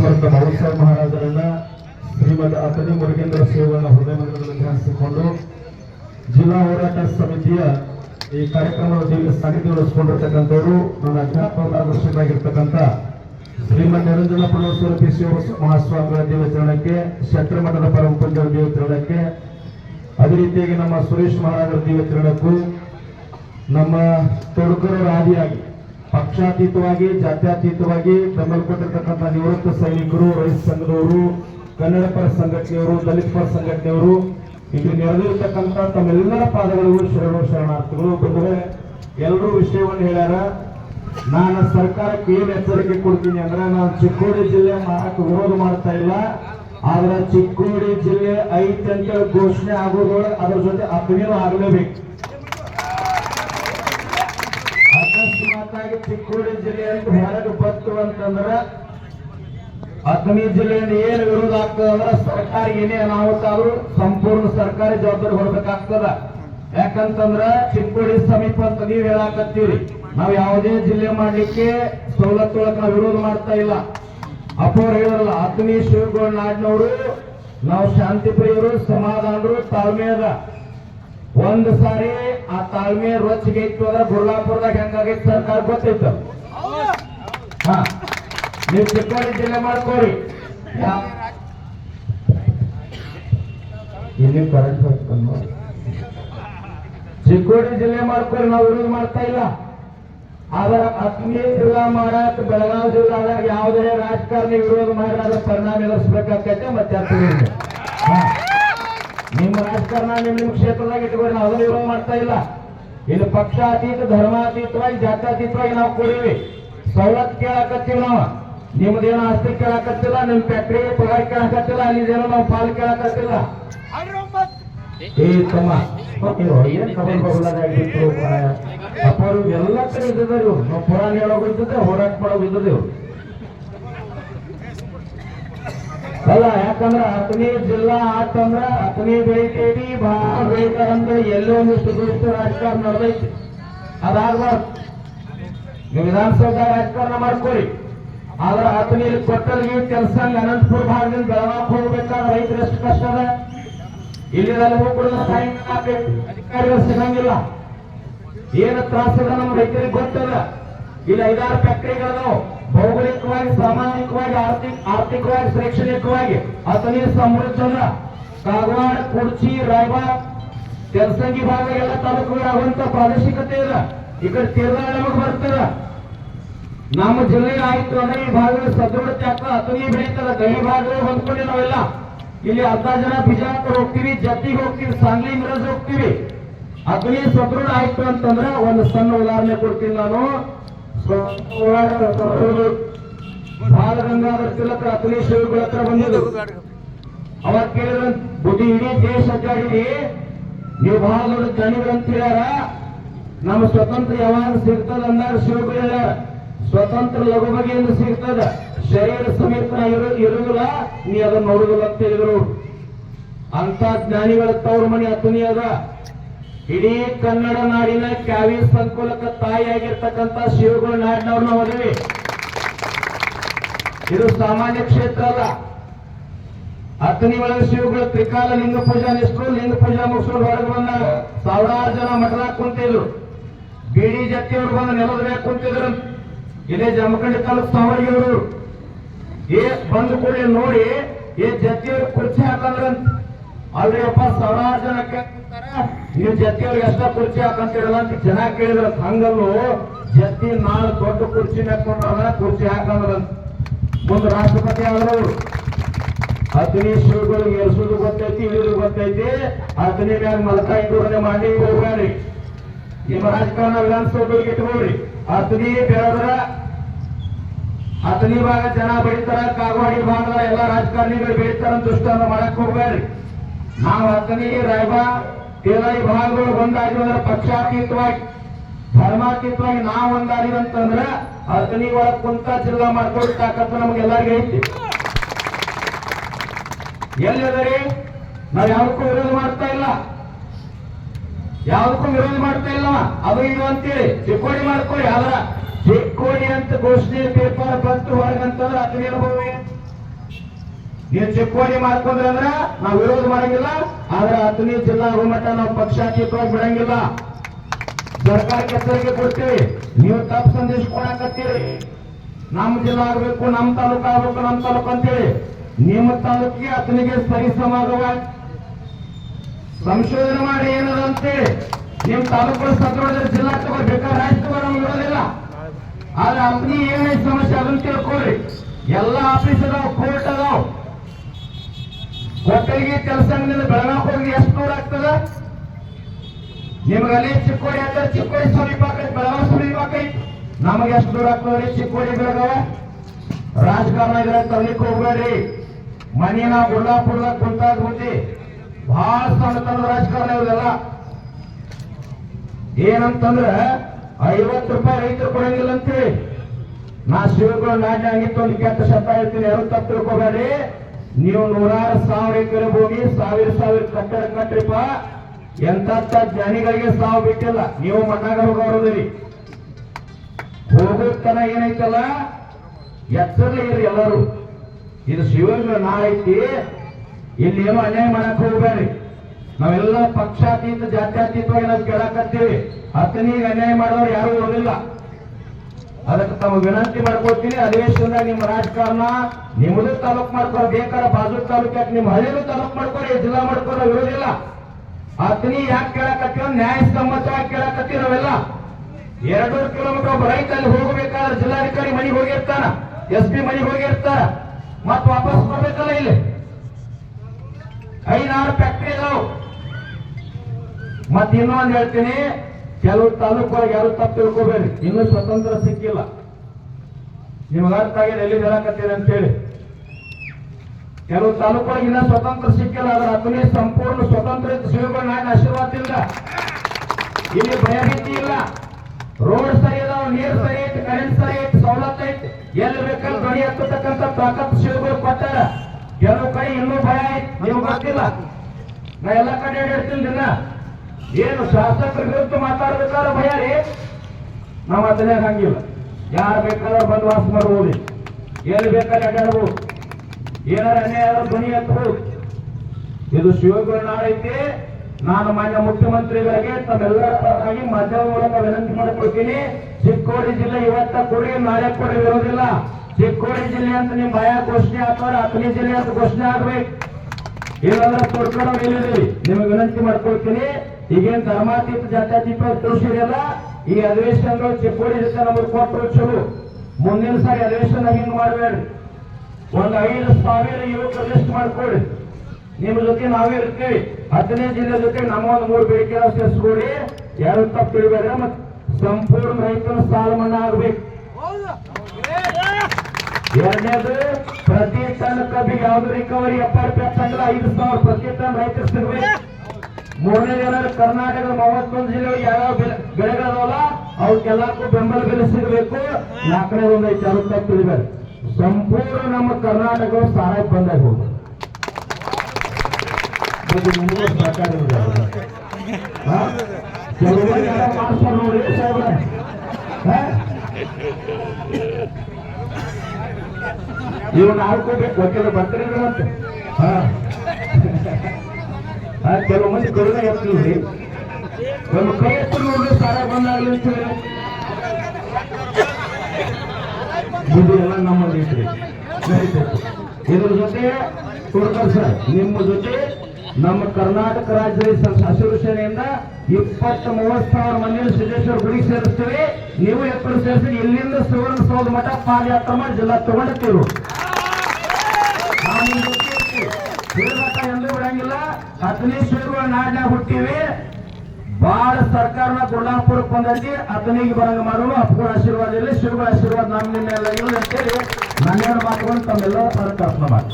ಸಮರ್ಥ ಮಹೇಶ್ವರ ಮಹಾರಾಜರನ್ನ ಶ್ರೀಮದ್ ಅತನಿ ಮುರುಗೇಂದ್ರ ಸೇವನ ಹೃದಯ ಮಂದಿರದಲ್ಲಿ ಧ್ಯಾನಿಸಿಕೊಂಡು ಜಿಲ್ಲಾ ಹೋರಾಟ ಸಮಿತಿಯ ಈ ಕಾರ್ಯಕ್ರಮದ ವಹಿಸಿಕೊಂಡಿರ್ತಕ್ಕಂಥವರು ನನ್ನ ಅಧ್ಯಾತ್ಮದ ಆದರ್ಶರಾಗಿರ್ತಕ್ಕಂಥ ಶ್ರೀಮದ್ ನಿರಂಜನ ಪರಮೇಶ್ವರ ಪಿ ಸಿ ಮಹಾಸ್ವಾಮಿಗಳ ದೇವಚರಣಕ್ಕೆ ಶತ್ರಮಠದ ಪರಮ ಪೂಜ್ಯರ ದೇವಚರಣಕ್ಕೆ ಅದೇ ರೀತಿಯಾಗಿ ನಮ್ಮ ಸುರೇಶ್ ಮಹಾರಾಜರ ದೇವಚರಣಕ್ಕೂ ನಮ್ಮ ತೊಡಕರ ಪಕ್ಷಾತೀತವಾಗಿ, ಜಾತ್ಯತೀತವಾಗಿ ಬೆಂಬಲ ಕೊಟ್ಟಿರ್ತಕ್ಕಂಥ ನಿವೃತ್ತ ಸೈನಿಕರು, ರೈತ ಸಂಘದವರು, ಕನ್ನಡ ಪರ ಸಂಘಟನೆಯವರು, ದಲಿತ ಪರ ಸಂಘಟನೆಯವರು, ಇಲ್ಲಿ ನೆರೆದಿರ್ತಕ್ಕಂಥ ತಮ್ಮೆಲ್ಲರ ಪಾದಗಳಿಗೂ ಶರಣು ಶರಣಾರ್ಥಿಗಳು. ಬಂದರೆ ಎಲ್ಲರೂ ವಿಷಯವನ್ನು ಹೇಳ್ಯಾರ. ನಾನು ಸರ್ಕಾರಕ್ಕೆ ಏನು ಎಚ್ಚರಿಕೆ ಕೊಡ್ತೀನಿ ಅಂದ್ರೆ, ನಾನು ಚಿಕ್ಕೋಡಿ ಜಿಲ್ಲೆ ಮಾಡಕ್ಕೆ ವಿರೋಧ ಮಾಡ್ತಾ ಇಲ್ಲ. ಆದ್ರೆ ಚಿಕ್ಕೋಡಿ ಜಿಲ್ಲೆ ಐತೆ ಅಂತ ಘೋಷಣೆ ಆಗೋದ್ರೊಳಗೆ ಅದ್ರ ಜೊತೆ ಅಭಿನಯ ಆಗಲೇಬೇಕು. ಅಕಸ್ಮಾತ್ತಾಗಿ ಚಿಕ್ಕೋಡಿ ಜಿಲ್ಲೆ ಅಂತ ಹೊರಗೆ ಬಂತು ಅಂತಂದ್ರ ಅಥಣಿ ಜಿಲ್ಲೆಯಿಂದ ಏನು ವಿರೋಧ ಆಗ್ತದ ಅಂದ್ರೆ ಸರ್ಕಾರ ಏನೇ ಅನಾಹುತ ಆದ್ರೂ ಸಂಪೂರ್ಣ ಸರ್ಕಾರಿ ಜವಾಬ್ದಾರಿ ಹೊರಬೇಕಾಗ್ತದ ಯಾಕಂತಂದ್ರ ಚಿಕ್ಕೋಡಿ ಸಮೀಪ ಅಂತ ನೀವ್ ಹೇಳಾಕತ್ತೀರಿ. ನಾವ್ ಯಾವುದೇ ಜಿಲ್ಲೆ ಮಾಡ್ಲಿಕ್ಕೆ ಸವಲತ್ತೊಳಕ್ ನಾವು ವಿರೋಧ ಮಾಡ್ತಾ ಇಲ್ಲ. ಅಪ್ಪವ್ರು ಹೇಳಿರಲ್ಲ ಅಥಣಿ ಶಿವಗೌಡ ನಾಡಿನವರು, ನಾವು ಶಾಂತಿಪ್ರಿಯರು, ಸಮಾಧಾನರು, ತಾಳ್ಮೆ ಅದ. ಒಂದ್ ಸಾರಿ ಆ ತಾಳ್ಮೆ ರೊಚ್ಚಿಗೆ ಇತ್ತು ಅಂದ್ರೆ ಬುರ್ಲಾಪುರದಾಗ ಹೆಂಗಾಗೈತಿ ಸರ್ಕಾರ ಗೊತ್ತಿತ್ತು. ಹಾ, ನೀವು ಚಿಕ್ಕೋಡಿ ಜಿಲ್ಲೆ ಮಾಡ್ಕೋರಿ. ಇಲ್ಲಿ ಕರೆಂಟ್ ಹೋಗ್ತಂದು ಚಿಕ್ಕೋಡಿ ಜಿಲ್ಲೆ ಮಾಡ್ಕೋರಿ, ನಾವು ವಿರೋಧ ಮಾಡ್ತಾ ಇಲ್ಲ. ಆದ್ರೆ ಅಗ್ನಿ ಜಿಲ್ಲಾ ಮಾಡಕ್ ಬೆಳಗಾವಿ ಜಿಲ್ಲಾದಾಗ ಯಾವುದೇ ರಾಜಕಾರಣಿ ವಿರೋಧ ಮಾಡಿದ್ರೆ ಪರಿಣಾಮ ಎದುರಿಸ್ಬೇಕಾಗತ್ತೆ ಮತ್ತೆ ಹಾ. ನಿಮ್ಮ ರಾಜಕಾರಣ ನಿಮ್ಮ ನಿಮ್ ಕ್ಷೇತ್ರದಾಗ ಇಟ್ಕೊಂಡು ನಾವು ಅದನ್ನು ವಿರೋಧ ಮಾಡ್ತಾ ಇಲ್ಲ. ಇದು ಪಕ್ಷಾತೀತ, ಧರ್ಮಾತೀತವಾಗಿ, ಜಾತ್ಯಾತೀತವಾಗಿ ನಾವು ಕೊಡೀವಿ. ಸವಲತ್ತು ಕೇಳಕತ್ತೀವಿ ನಾವು. ನಿಮ್ದೇನೋ ಆಸ್ತಿ ಕೇಳಕತ್ತಿಲ್ಲ, ನಿಮ್ ಫ್ಯಾಕ್ಟ್ರಿ ಪಗಾರ ಕೇಳಕತ್ತಿಲ್ಲ, ಅಲ್ಲಿದೇನೋ ನಾವು ಪಾಲ್ ಕೇಳಕತ್ತಿಲ್ಲ. ಏ ಅಪ್ಪರು ಎಲ್ಲ ಕಡೆ ಇದ್ದದ ಇವ್ರು. ನಾವು ಪುರಾಣ ಹೇಳೋದು ಇದ್ದದೆ ಹೋರಾಟ ಮಾಡೋದು ಇದ್ದದೆ ಅಲ್ಲ, ಯಾಕಂದ್ರ ಹತ್ತನೇ ಜಿಲ್ಲಾ ಆತಂದ್ರ ಹತ್ತನೇ ಬೆಳಿತೇವಿ ಭಾಳ ಬೇಕಂದ್ರೆ ಎಲ್ಲೋ ಒಂದು ದುಷ್ಟ ರಾಜಕಾರಣ ನಡೆದೈತಿ. ಅದಾಗ್ಬಾರ್ದು. ನೀವು ವಿಧಾನಸೌಧ ರಾಜಕಾರಣ ಮಾಡ್ಕೊಳ್ಳಿ ಆದ್ರ ಹತ್ತನೇ ಕೊಟ್ಟಲ್ಗಿ ಕೆಲಸ ಅನಂತಪುರ ಭಾಗದಿಂದ ಬೆಳಗಾವ್ ಹೋಗ್ಬೇಕಾದ್ರೆ ರೈತರ ಎಷ್ಟು ಕಷ್ಟ ಅದ. ಇಲ್ಲಿ ಸಾಯಂಕಾಲ ಅಧಿಕಾರಿಗಳು ಸಿಗಂಗಿಲ್ಲ. ಏನು ತ್ರಾಸದ ನಮ್ಮ ರೈತರಿಗೆ ಗೊತ್ತದ. ಇಲ್ಲಿ ಐದಾರು ಫ್ಯಾಕ್ಟರಿಗಳನ್ನು ಭೌಗೋಳಿಕವಾಗಿ ಸಾಮಾಜಿಕವಾಗಿ ಆರ್ಥಿಕ, ಆರ್ಥಿಕವಾಗಿ, ಶೈಕ್ಷಣಿಕವಾಗಿ ಅಥಣಿ ಸಮೃದ್ಧದ ಕಾಗವಾಡ ಕುರ್ಚಿ ರಾಯಬಾಗ್, ಕೆಲಸಂಗಿ ಭಾಗ ಎಲ್ಲ ತಾಲೂಕುಗಳಾಗುವಂತ ಪ್ರಾದೇಶಿಕತೆ ಇಲ್ಲ ಈ ಕಡೆ ನಮಗೆ ಬರ್ತದ. ನಮ್ಮ ಜಿಲ್ಲೆ ಆಯ್ತು ಅಂದ್ರೆ ಈ ಭಾಗದ ಸದೃಢತೆ ಆಗ್ತದ, ಅಥಣಿ ಬೆಳೀತದ ಗಡಿ ಭಾಗಗಳು ಹೊಂದ್ಕೊಂಡಿ ನಾವೆಲ್ಲ. ಇಲ್ಲಿ ಅರ್ಧ ಜನ ಬಿಜಾಪುರ ಹೋಗ್ತೀವಿ ಜತ್ತಿಗೆ ಹೋಗ್ತೀವಿ, ಸಾಂಗ್ಲಿ ಮಿರಜ್ ಹೋಗ್ತೀವಿ. ಅಥಣಿ ಸದೃಢ ಆಯ್ತು ಅಂತಂದ್ರೆ ಒಂದು ಸಣ್ಣ ಉದಾಹರಣೆ ಕೊಡ್ತೀನಿ ನಾನು. ಬಾಲಗಂಗಾಧರ ತಿಲಕ ಅಥಣಿ ಶಿವಗಳ ಹತ್ರ ಬಂದಿದ್ದು ಅವಾಗ ಕೇಳಿದ್ರ ಬುದ್ಧಿ ಇಡೀ ದೇಶ ಅಡ್ಡಾಡಿರಿ ನೀವು ಬಹಳ ದೊಡ್ಡ ಜ್ಞಾನಿಗಳಂತೀರ ನಮ್ಮ ಸ್ವತಂತ್ರ ಯಾವಾಗ ಸಿಗ್ತದ ಅಂದಾಗ ಶಿವಗಳ ಸ್ವತಂತ್ರ ಲಘು ಬಗೆಯಿಂದ ಸಿಗ್ತದ ಶರೀರ ಸಮೇತ ಇರು ಇರುವುದಿಲ್ಲ ನೀ ಅದನ್ನ ನೋಡುದಿಲ್ಲ ಅಂತ ಹೇಳಿದ್ರು ಅಂತ ಜ್ಞಾನಿಗಳ ತವ್ರ ಮನೆ ಅಥಣಿ ಅದ ಇಡೀ ಕನ್ನಡ ನಾಡಿನ ಕಾವ್ಯ ಸಂಕುಲಕ್ಕೆ ತಾಯಿಯಾಗಿರ್ತಕ್ಕಂಥ ಶಿವಗುರು ನಾಡಿನವ್ರನ್ನ ಹೋದ್ವಿ. ಇದು ಸಾಮಾನ್ಯ ಕ್ಷೇತ್ರ ಅಲ್ಲ. ಅತ್ನಿ ಒಳಗೆ ಶಿವಗಳು ತ್ರಿಕಾಲ ಲಿಂಗ ಪೂಜಾ ನಿಷ್ಠರು ಲಿಂಗ ಪೂಜಾ ಮುಗಿಸ್ಕೊಂಡು ಹೊರಗೆ ಬಂದ ಸಾವಿರಾರು ಜನ ಮಠದಾಗ ಕುಂತಿದ್ರು. ಬಿಡಿ ಜತ್ತಿಯವ್ರು ಬಂದು ನೆಲದ ಕುಂತಿದ್ರು. ಇದೇ ಜಮಖಂಡಿ ತಾಲೂಕು ಸಾವಳಿಯವರು ಏ, ಬಂದು ಕೂಡಲೇ ನೋಡಿ, ಏ ಜತ್ತಿಯವ್ರು ಕುರ್ಚಿ ಹಾಕಂದ್ರಂತ. ಅಲ್ರಿ ಅಪ್ಪ, ಸಾವಿರಾರು ಜನ ಕೇಳ್ತಾರ ನೀವು ಜತ್ತಿಯವ್ರಿಗೆ ಎಷ್ಟ ಕುರ್ಚಿ ಹಾಕಂತಿರಲ್ಲ ಅಂತ ಜನ ಕೇಳಿದ್ರ ಹಂಗಲ್ಲು, ಜತ್ತಿ ನಾಳೆ ದೊಡ್ಡ ಕುರ್ಚಿ ಹಾಕೊಂಡ್ರ ಕುರ್ಚಿ ಹಾಕಂದ್ರ ಮುಂದೆ ರಾಷ್ಟ್ರಪತಿ ಆದ್ರು. ಹದಿನೈದು ಹತ್ತನೇ ಶಿವಗಳಿಗೆ ಗೊತ್ತೈತಿ, ಇಳಿದು ಗೊತ್ತೈತಿ. ಮ್ಯಾಗ ಮಲಕ ಇಟ್ಟೂರನೆ ಮಾಡಿ ಹೋಗ್ರಿ ನಿಮ್ಮ ರಾಜಕಾರಣ ವಿಧಾನಸೌಧಕ್ಕೆ ಇಟ್ಕೊಳ್ರಿ. ಹತ್ತನೇ ಬೆಳೆದ್ರ ಹತ್ತನೇ ಭಾಗ ಜನ ಬೆಳಿತಾರ ಕಾಗವಾಡಿ ಭಾಗದ ಎಲ್ಲ ರಾಜಕಾರಣಿಗಳು ಬೆಳಿತಾರ ದುಷ್ಟನ ದುಷ್ಟನ್ನ ಮಾಡಕ್ ಹೋಗ್ಬೇಡ್ರಿ. ನಾವು ಹತ್ತನೇ ರಾಯಬಾ ತೇಲೈ ಭಾಗಗಳು ಒಂದಾಗಿವೆ ಅಂದ್ರೆ ಪಕ್ಷಾತೀತವಾಗಿ, ಧರ್ಮಾತೀತವಾಗಿ ನಾವು ಒಂದಾಗಿ ಅಂತಂದ್ರೆ ಅದನ್ನ ಒಳಗ್ ಕುಂತ ಜಿಲ್ಲಾ ಮಾಡ್ಕೊಂಡು ತಾಕತ್ತು ನಮ್ಗೆಲ್ಲರಿಗೂ ಐತಿ. ಎಲ್ಲದರಿ ನಾವು ಯಾವಕ್ಕೂ ವಿರೋಧ ಮಾಡ್ತಾ ಇಲ್ಲ. ಯಾವ್ದಕ್ಕೂ ವಿರೋಧ ಮಾಡ್ತಾ ಇಲ್ಲ. ಅದು ಇದು ಅಂತೇಳಿ. ಚಿಕ್ಕೋಡಿ ಮಾಡ್ಕೊಳ್ಳಿ. ಆದ್ರ ಚಿಕ್ಕೋಡಿ ಅಂತ ಘೋಷಣೆ ಪೇಪರ್ ಬಂತು ಹೊರಗಂತಂದ್ರೆ ಅದನ್ನ ಹೇಳ್ಬೋದು ನೀವು ಮಾಡ್ಕೊಂಡ್ರೆ ಅಂದ್ರ ನಾವು ವಿರೋಧ ಮಾಡಂಗಿಲ್ಲ, ಆದ್ರೆ ಹತ್ತನೇ ಜಿಲ್ಲಾ ಗುಮಟ್ಟ ನಾವು ಪಕ್ಷಾತೀತವಾಗಿ ಬಿಡಂಗಿಲ್ಲ. ಸರ್ಕಾರ ಕೆಸರಿಗೆ ಕೊಡ್ತೀವಿ, ನೀವು ತಪ್ಪು ಸಂದೇಶ ಕೊಡಕತ್ತೀರಿ. ನಮ್ಮ ಜಿಲ್ಲಾ ಆಗ್ಬೇಕು ನಮ್ಮ ತಾಲೂಕು ಆಗ್ಬೇಕು ನಮ್ಮ ತಾಲೂಕು ಅಂತೇಳಿ. ನಿಮ್ಮ ತಾಲೂಕಿಗೆ ಅತನಿಗೆ ಸರಿಸಮಾಗವ ಸಂಶೋಧನೆ ಮಾಡಿ ಏನದ ಅಂತೇಳಿ. ನಿಮ್ ತಾಲೂಕು ಸದೃಢ ಜಿಲ್ಲಾ ತಗೋಬೇಕಾ ರಾಜ್ಯ ತಗೋ ನಮ್ಗೆ ಇರೋದಿಲ್ಲ. ಆದ್ರೆ ಅಪ್ನಿ ಏನೇ ಸಮಸ್ಯೆ ಅದನ್ನ ತಿಳ್ಕೊಳ್ರಿ. ಎಲ್ಲ ಆಫೀಸ್ ಅದಾವ ಕೋರ್ಟ್ ಅದಾವ. ಒಕ್ಕಲಿಗೆ ಕೆಲಸ ಬೆಳಗಾವ್ ಹೋಗಿ ಎಷ್ಟು ದೂರ ಆಗ್ತದ? ನಿಮ್ಗೆ ಅಲ್ಲಿ ಚಿಕ್ಕೋಡಿ ಅಂದ್ರೆ ಚಿಕ್ಕೋಡಿ ಸಮೀಪ ಆಕೈತಿ ಬೆಳಗಾವ್ ಸಮೀಪ ಆಕೈತಿ ನಮಗೆ ಎಷ್ಟು ದೂರ ಆಗ್ತದ್ರಿ ಚಿಕ್ಕೋಡಿ, ಬೆಳಗಾವ? ರಾಜಕಾರಣ ಇದ್ರೆ ತರ್ಲಿಕ್ಕೆ ಹೋಗ್ಬೇಡ್ರಿ. ಮನಿನ ಗುಲ್ಲಾಪುರದಾಗ ಕುಂತಾಗ ಮುಂದೆ ಬಹಳ ಸಣ್ಣತನದ ರಾಜಕಾರಣ ಇವೆಲ್ಲ ಏನಂತಂದ್ರ ಐವತ್ತು ರೂಪಾಯಿ ರೈತರು ಕೊಡಂಗಿಲ್ಲ ಅಂತೇಳಿ. ನಾ ಶಿವಗಳು ನಾಟ್ಯ ಆಗಿತ್ತು, ಒಂದು ಕೆಟ್ಟ ಶಬ್ದ ಹೇಳ್ತೀನಿ, ಯಾರು ತಪ್ಪು ತಿಳ್ಕೊಬೇಡ್ರಿ. ನೀವು ನೂರಾರು ಸಾವಿರ ಎಕರೆ ಭೂಮಿ, ಸಾವಿರ ಸಾವಿರ ಕಟ್ಟಡ ಕಟ್ಟ್ರಿಪ್ಪ ಎಂತ ಜ್ಞಾನಿಗಳಿಗೆ ಸಾವು ಬಿಟ್ಟಿಲ್ಲ. ನೀವು ಮಣ್ಣಾಗ ಹೋಗೋರದಿರಿ ಹೋಗೋ ತನ ಏನೈತಲ್ಲ? ಎತ್ತರ ಇರಿ ಎಲ್ಲರೂ. ಇದು ಶಿವಗಳ ನಾಳ ಇಲ್ಲಿ ಏನೋ ಅನ್ಯಾಯ ಮಾಡಕ್ ಹೋಗ್ಬೇಡ್ರಿ. ನಾವೆಲ್ಲ ಪಕ್ಷಾತೀತ, ಜಾತ್ಯಾತೀತವಾಗಿ ನಾವು ಕೇಳಕತ್ತೀವಿ. ಹತ್ತನಿಗೆ ಅನ್ಯಾಯ ಮಾಡೋರು ಯಾರು ಇರೋದಿಲ್ಲ. ಅದಕ್ಕೆ ತಮ್ಮ ವಿನಂತಿ ಮಾಡ್ಕೊಳ್ತೀನಿ, ಅಧಿವೇಶನದಾಗ ನಿಮ್ಮ ರಾಜಕಾರಣ ನಿಮ್ಮದು ತಾಲೂಕು ಮಾಡ್ಕೊಳ ಬೇಕಾರ ಬಾಜು ತಾಲೂಕ್ ಯಾಕೆ ನಿಮ್ಮ ಹಳ್ಳಿನೂ ತಾಲೂಕು ಮಾಡ್ಕೊರಿ ಜಿಲ್ಲಾ ಮಾಡ್ಕೊಳ ಇರೋದಿಲ್ಲ ಅತ್ನಿ ಯಾಕೆ ಕೇಳಕತ್ತೀವ ನ್ಯಾಯ ಸಮ್ಮತ ಕೇಳಕತ್ತೀವಿ ನಾವೆಲ್ಲ? ಎರಡೂರು ಕಿಲೋಮೀಟರ್ ಒಬ್ಬ ರೈತ ಅಲ್ಲಿ ಹೋಗಬೇಕಾದ್ರೆ ಜಿಲ್ಲಾಧಿಕಾರಿ ಮನೆಗೆ ಹೋಗಿರ್ತಾನ, ಎಸ್ ಪಿ ಮನೆಗೆ ಹೋಗಿರ್ತಾರ ಮತ್ ವಾಪಸ್ ಬರ್ಬೇಕಲ್ಲ ಇಲ್ಲಿ? ಐದಾರು ಫ್ಯಾಕ್ಟ್ರಿ ಇದಾವ್. ಮತ್ ಇನ್ನೊಂದ್ ಹೇಳ್ತೀನಿ ಕೆಲವು ತಾಲೂಕೊಳಗೆ ಯಾರು ತಪ್ಪು ತಿಳ್ಕೊಬೇಡಿ. ಇನ್ನೂ ಸ್ವತಂತ್ರ ಸಿಕ್ಕಿಲ್ಲ. ನಿಮ್ಗೆ ಅರ್ಥ ಆಗಿದೆ, ಎಲ್ಲಿ ಹೇಳಕತ್ತೀರಿ ಅಂತೇಳಿ. ಕೆಲವು ತಾಲೂಕೊಳಗೆ ಇನ್ನೂ ಸ್ವತಂತ್ರ ಸಿಕ್ಕಿಲ್ಲ ಅದ್ರ ಅದನ್ನೇ ಸಂಪೂರ್ಣ ಸ್ವತಂತ್ರ ಸಿಗಬೇಕು ಆಶೀರ್ವಾದದಿಂದ ಇಲ್ಲಿ. ಭಯಭೀತಿ ಇಲ್ಲ. ರೋಡ್ ಸರಿ ಇದಾವ, ನೀರ್ ಸರಿ ಐತಿ ಕರೆಂಟ್ ಸರಿ ಐತಿ, ಸವಲತ್ತು ಐತಿ. ಎಲ್ಲಿ ಬೇಕಲ್ಲಿ ಧ್ವನಿ ಹತ್ತತಕ್ಕಂಥ ತಾಕತ್ ಶಿವಗಳು ಕೊಟ್ಟಾರ. ಕೆಲವು ಕಡೆ ಇನ್ನೂ ಭಯ ಐತಿ. ನೀವು ಗೊತ್ತಿಲ್ಲ. ನಾ ಎಲ್ಲ ಕಡೆ ಹೇಳ್ತೀನಿ ದಿನ ಏನು ಶಾಸಕರ ವಿರುದ್ಧ ಮಾತಾಡ್ಬೇಕಾದ್ರೆ ಭಯ ರೀ? ನಾವು ಅದನ್ನೇ ಹಂಗಿಲ್ಲ. ಯಾರು ಬೇಕಾದ್ರೆ ಬಂದು ವಾಸ ಮಾಡ್ಬೋದು. ಎಲ್ಲಿ ಬೇಕಾದ್ರೆ ಅಡ್ಡಾಡ್ಬೋದು. ಏನಾರ ಅನ್ಯಾಯ ಧ್ವನಿ ಎತ್ತಬಹುದು ಇದು ಶಿವಗುರು ನಾಡೈತಿ ನಾನು ಮಾನ್ಯ ಮುಖ್ಯಮಂತ್ರಿಗಳಿಗೆ ತಮ್ಮೆಲ್ಲರ ಪರವಾಗಿ ಮಾಧ್ಯಮ ಮೂಲಕ ವಿನಂತಿ ಮಾಡಿಕೊಳ್ತೀನಿ ಚಿಕ್ಕೋಡಿ ಜಿಲ್ಲೆ ಇವತ್ತ ಕೊಡಿ ನಾಳೆ ಕೊಡಿ ಇರೋದಿಲ್ಲ. ಚಿಕ್ಕೋಡಿ ಜಿಲ್ಲೆ ಅಂತ ನಿಮ್ ಭಯ ಘೋಷಣೆ ಆಗ್ತಾರೆ ಹತ್ತನೇ ಜಿಲ್ಲೆ ಅಂತ ಘೋಷಣೆ ಆಗ್ಬೇಕು. ಇಲ್ಲಾಂದ್ರೆ ತೊಡ್ಕೊಳ್ಳೋ ಇಲ್ಲಿ ನಿಮಗೆ ವಿನಂತಿ ಮಾಡ್ಕೊಳ್ತೀನಿ ಈಗೇನ್ ಧರ್ಮಾತೀತ ಜಾತ್ಯತೀತ ತಿಳಿಸಿರಲ್ಲ ಈ ಅಧಿವೇಶನಗಳು ಚಿಕ್ಕೋಡಿ ಜೊತೆ ನಮಗೆ ಕೊಟ್ಟರು ಚಲು. ಮುಂದಿನ ಸಾರಿ ಅಧಿವೇಶನ ಹಿಂಗ್ ಮಾಡಬೇಡ್ರಿ. ಒಂದು ಐದು ಸಾವಿರ ಯುವಕರು ಲಿಸ್ಟ್ ಮಾಡ್ಕೊಳ್ಳಿ ನಿಮ್ಮ ಜೊತೆ ನಾವೇ ಇರ್ತೀವಿ. ಹತ್ತನೇ ಜಿಲ್ಲೆ ಜೊತೆ ನಮ್ಮ ಒಂದು ಮೂರು ಬೇಡಿಕೆ ಸೇರಿಸ್ಕೊಡಿ ಯಾರು ತಪ್ಪು ತಿಳಿಬೇಡ ಮತ್ತೆ ಸಂಪೂರ್ಣ ರೈತನ ಸಾಲ ಮನ್ನಾ ಆಗ್ಬೇಕು. ಎರಡನೇದು, ಪ್ರತಿ ಟನ್ ಕಬ್ಬಿಗೆ ಯಾವ್ದು ರಿಕವರಿ ಎಪ್ಪತ್ತು ಐದು ಸಾವಿರ ಪ್ರತಿ ಟನ್ ರೈತರು ಸಿಗ್ಬೇಕು. ಮೂರನೇ ಏನಾದ್ರು ಕರ್ನಾಟಕದ ಮೂವತ್ತೊಂದು ಜಿಲ್ಲೆ ಯಾವ್ಯಾವ ಬೆಳೆ ಬೆಳೆಗಳಲ್ಲ ಅವಕ್ಕೆಲ್ಲಕ್ಕೂ ಬೆಂಬಲ ಬೆಲೆ ಸಿಗಬೇಕು ನಾಲ್ಕನೇ ಒಂದು ಐದು ಯಾರು ತಿಳಿಬೇಕು ಸಂಪೂರ್ಣ ನಮ್ಮ ಕರ್ನಾಟಕ ಸಹಾಯ ಬಂದಾಗ ಹೋಗ್ಬೇಕು ಇದು ನಿಮಗೂ ಸಹಕಾರ ಇದೆ ಅದು. ಹಾ? ಕೆಲವರು ಯಾರೋ ಮಾಡ್ತಾರೆ ನೋಡಿ ಸಾಹೇಬ್ರೆ. ಹಾ? ಇವ್ ನಾಲ್ಕು ಬೇಕು ವಕೀಲ ಬರ್ತೀರಿ ಅಂತ ಹಾ, ಕೆಲವು ಮಂದಿ ಕರುಣೆ ಎತ್ತಿಲ್ರಿ ಒಂದು ಕೈ ನೋಡ್ರಿ ಸಾರ ಬಂದಾಗಲಿ ಅಂತ ಹೇಳಿ ಇದು ಎಲ್ಲ. ಇದ್ರ ಜೊತೆ ಸರ್. ನಿಮ್ಮ ಜೊತೆ ನಮ್ಮ ಕರ್ನಾಟಕ ರಾಜ್ಯ ರೈತ ಹಸಿರು ಸೇನೆಯಿಂದ ಇಪ್ಪತ್ತು ಮೂವತ್ತು ಸಾವಿರ ಮಂದಿ ಸಿದ್ದೇಶ್ವರ ಗುಡಿಗೆ ಸೇರಿಸ್ತೀವಿ. ನೀವು ಎಪ್ಪತ್ತು ಸೇರಿಸಿ ಇಲ್ಲಿಂದ ಸುವರ್ಣಸೌಧ ಮಠ ಪಾದಯಾತ್ರೆ ಮಾಡಿ ಜಿಲ್ಲಾ ತಗೊಂಡಿರ್ತೀವಿ ಶಿವರುಗಳ ನಾಡಿನಾಗ ಹುಟ್ಟಿವಿ. ಬಾಳ ಸರ್ಕಾರನ ಗುಡ್ಲಾಪುರ ಬಂದೈತಿ ಹತ್ತನಿಗೆ ಬರಂಗ ಮಾಡೋನು ಅಪ್ಪಗಳ ಆಶೀರ್ವಾದ ಇಲ್ಲಿ ಶಿವಗಳ ಆಶೀರ್ವಾದ ನಮ್ಮ ಎಲ್ಲ ಇಲ್ಲ ಅಂತೇಳಿ ನನ್ನ ಮಾತುಗಳು ತಮ್ಮೆಲ್ಲ ಪರ ಕಲ್ಪನೆ ಮಾಡಿ